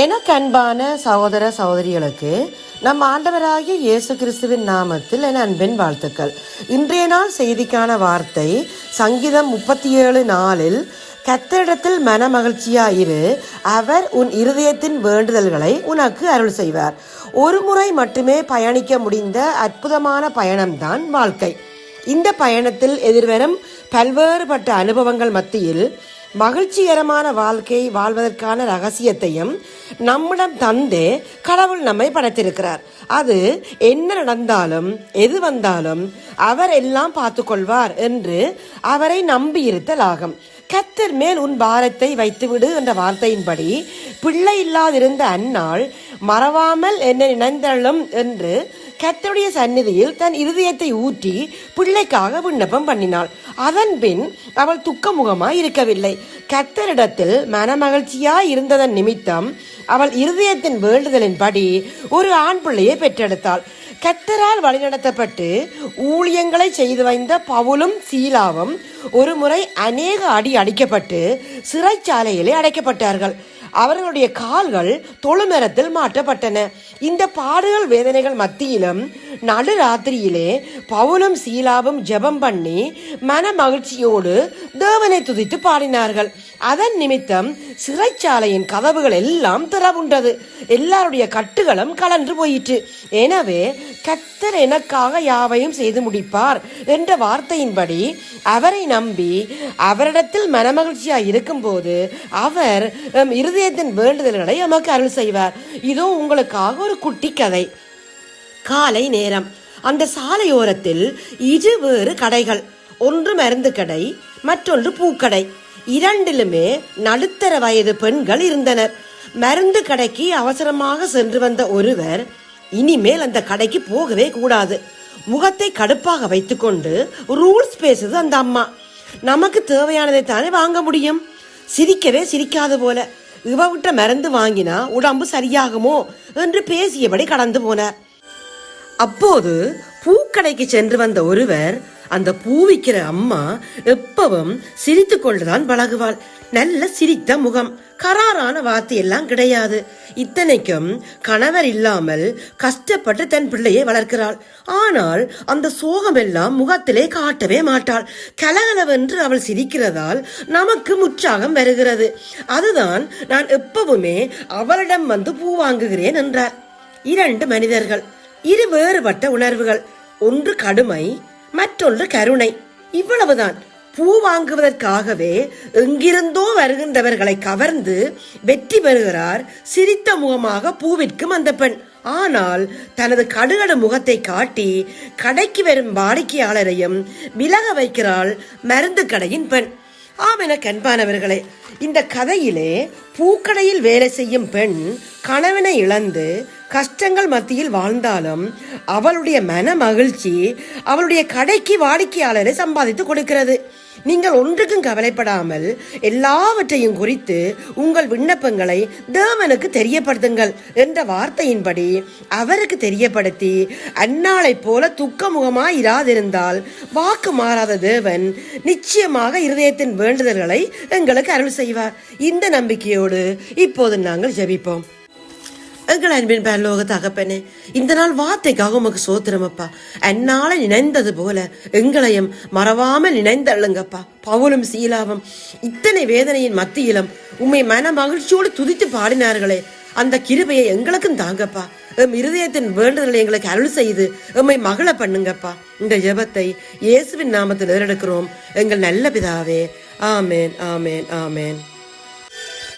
எனக்கு அன்பான சகோதர சகோதரிகளுக்கு நம் ஆண்டவராகிய இயேசு கிறிஸ்துவின் நாமத்தில் என் அன்பின் வாழ்த்துக்கள். இன்றைய நாள் செய்திக்கான வார்த்தை சங்கீதம் முப்பத்தி ஏழு நாளில் கத்தரிடத்தில் மன மகிழ்ச்சியாயிரு அவர் உன் இருதயத்தின் வேண்டுதல்களை உனக்கு அருள் செய்வார். ஒரு முறை மட்டுமே பயணிக்க முடிந்த அற்புதமான பயணம்தான் வாழ்க்கை. இந்த பயணத்தில் எதிர்வரும் பல்வேறுபட்ட அனுபவங்கள் மத்தியில் மகிழ்ச்சிகரமான வாழ்க்கை வாழ்வதற்கான ரகசியத்தையும் நம்மிடம் தந்து கடவுள் நம்மை படைத்திருக்கிறார். அது என்ன நடந்தாலும் எது வந்தாலும் அவர் எல்லாம் பார்த்துக்கொள்வார் என்று அவரை நம்பியிருத்தல் ஆகும். கத்தர் மேல் உன் பாரத்தை வைத்துவிடு என்ற வார்த்தையின்படி பிள்ளை இல்லாதிருந்த அந்நாள் மறவாமல் என்ன நினைந்தள்ளும் என்று கத்தருடைய சந்நிதியில் தன் இருதயத்தை ஊற்றி பிள்ளைக்காக விண்ணப்பம் பண்ணினாள். அதன் பின் அவள் துக்கமுகமாய் இருக்கவில்லை. கத்தரிடத்தில் மனமகிழ்ச்சியாய் இருந்ததன் நிமித்தம் அவள் இருதயத்தின் வேண்டுதலின்படி ஒரு ஆண் பிள்ளையை பெற்றெடுத்தாள். கத்தரால் வழிநடத்தப்பட்டு ஊழியங்களை செய்து வைந்த பவுலும் சீலாவும் ஒருமுறை அநேக அடி அடிக்கப்பட்டு சிறைச்சாலையிலே அடைக்கப்பட்டார்கள். அவர்களுடைய கால்கள் தொழுமரத்தில் மாற்றப்பட்டன. இந்த பாடுகள் வேதனைகள் மத்தியிலும் நடுராத்திரியிலே பவுலும் சீலாவும் ஜெபம் பண்ணி மன மகிழ்ச்சியோடு தேவனை துதித்து பாடினார்கள். அதன் நிமித்தம் சிறைச்சாலையின் கதவுகள் எல்லாம் திறவுண்டது எல்லாருடைய கட்டுகளும் கலன்று போயிற்று. எனவே கத்தர் எனக்காக யாவையும் செய்து முடிப்பார் என்ற வார்த்தையின்படி அவரை நம்பி அவரிடத்தில் மனமகிழ்ச்சியாய் இருக்கும்போது அவர் இருதயத்தின் வேண்டுதல்களை நமக்கு அருள் செய்வார். இதோ உங்களுக்காக ஒரு குட்டி கதை காலை நேரம். அந்த சாலையோரத்தில் இரு வேறு கடைகள். ஒன்று மருந்து கடை மற்றொன்று பூக்கடை. இரண்டிலுமே நடுத்தர வயது பெண்கள் இருந்தனர். மருந்து கடைக்கு அவசரமாக சென்று வந்த ஒருவர் இனிமேல் அந்த கடைக்கு போகவே கூடாது. முகத்தை கடுப்பாக வைத்துக்கொண்டு ரூல்ஸ் பேசுது அந்த அம்மா. நமக்கு தேவையானதை தானே வாங்க முடியும். சிரிக்கவே சிரிக்காது போல. இவகிட்ட மருந்து வாங்கினா உடம்பு சரியாகுமோ என்று பேசியபடி கடந்து போனார். அப்போது பூக்கடைக்கு சென்று வந்த ஒருவர் அந்த பூ விற்கிற அம்மா எப்பவும் சிரித்து கொண்டுதான் பழகுவாள். நல்ல சிரித்த முகம். கராரான வார்த்தை எல்லாம் கிடையாது. இத்தனைக்கும் கணவர் இல்லாமல் கஷ்டப்பட்டு தன் பிள்ளையை வளர்க்கிறாள். ஆனால் அந்த சோகமெல்லாம் முகத்திலே காட்டவே மாட்டாள். கலகலவென்று அவள் சிரிக்கிறதால் நமக்கு உற்சாகம் வருகிறது. அதுதான் நான் எப்பவுமே அவளிடம் வந்து பூ வாங்குகிறேன் என்றார். இரண்டு மனிதர்கள். இரு வேறுபட்ட உணர்வுகள். ஒன்று கடுமை மற்றொன்று கருணை. இவ்வளவுதான். பூ வாங்குவதற்காகவே எங்கிருந்தோ வருகின்றவர்களை கவர்ந்து வெற்றி பெறுகிறார் சிரித்த முகமாக பூவிற்கும் அந்த பெண். ஆனால் தனது கடுகடு முகத்தை காட்டி கடைக்கு வரும் வாடிக்கையாளரையும் விலக வைக்கிறாள் மருந்து கடையின் பெண். ஆமென கண்பானவர்களே இந்த கதையிலே பூக்கடையில் வேலை செய்யும் பெண் கணவனை இழந்து கஷ்டங்கள் மத்தியில் வாழ்ந்தாலும் அவளுடைய மன மகிழ்ச்சி அவளுடைய கடைக்கு வாடிக்கையாளரை சம்பாதித்து கொடுக்கிறது. நீங்கள் ஒன்றுக்கும் கவலைப்படாமல் எல்லாவற்றையும் குறித்து உங்கள் விண்ணப்பங்களை தேவனுக்கு தெரியப்படுத்துங்கள் என்ற வார்த்தையின்படி அவருக்கு தெரியப்படுத்தி அந்நாளைப் போல துக்கமுகமாய் இராதிருந்தால் வாக்கு மாறாத தேவன் நிச்சயமாக இருதயத்தின் வேண்டுதல்களை எங்களுக்கு அருள் செய்வார். இந்த நம்பிக்கையோடு இப்போது நாங்கள் ஜெபிப்போம். எங்கள் அன்பின் பரலோக தகப்பனே இந்த நாள் வார்த்தைக்காக உமக்கு சோத்திரமப்பா. என்னால நினைந்தது போல எங்களையும் மறவாமல் நினைந்தள்ளுங்கப்பா. பவுலும் சீலாவும் இத்தனை வேதனையின் மத்தியிலும் உம்மை மன மகிழ்ச்சியோடு துதித்து பாடினார்களே. அந்த கிருபையை எங்களுக்கும் தாங்கப்பா. எம் இருதயத்தின் வேண்டுதலை எங்களுக்கு அருள் செய்து எம்மை மகள பண்ணுங்கப்பா. இந்த ஜெபத்தை இயேசுவின் நாமத்தில் எடுக்கிறோம் எங்கள் நல்ல பிதாவே ஆமேன் ஆமேன் ஆமேன்.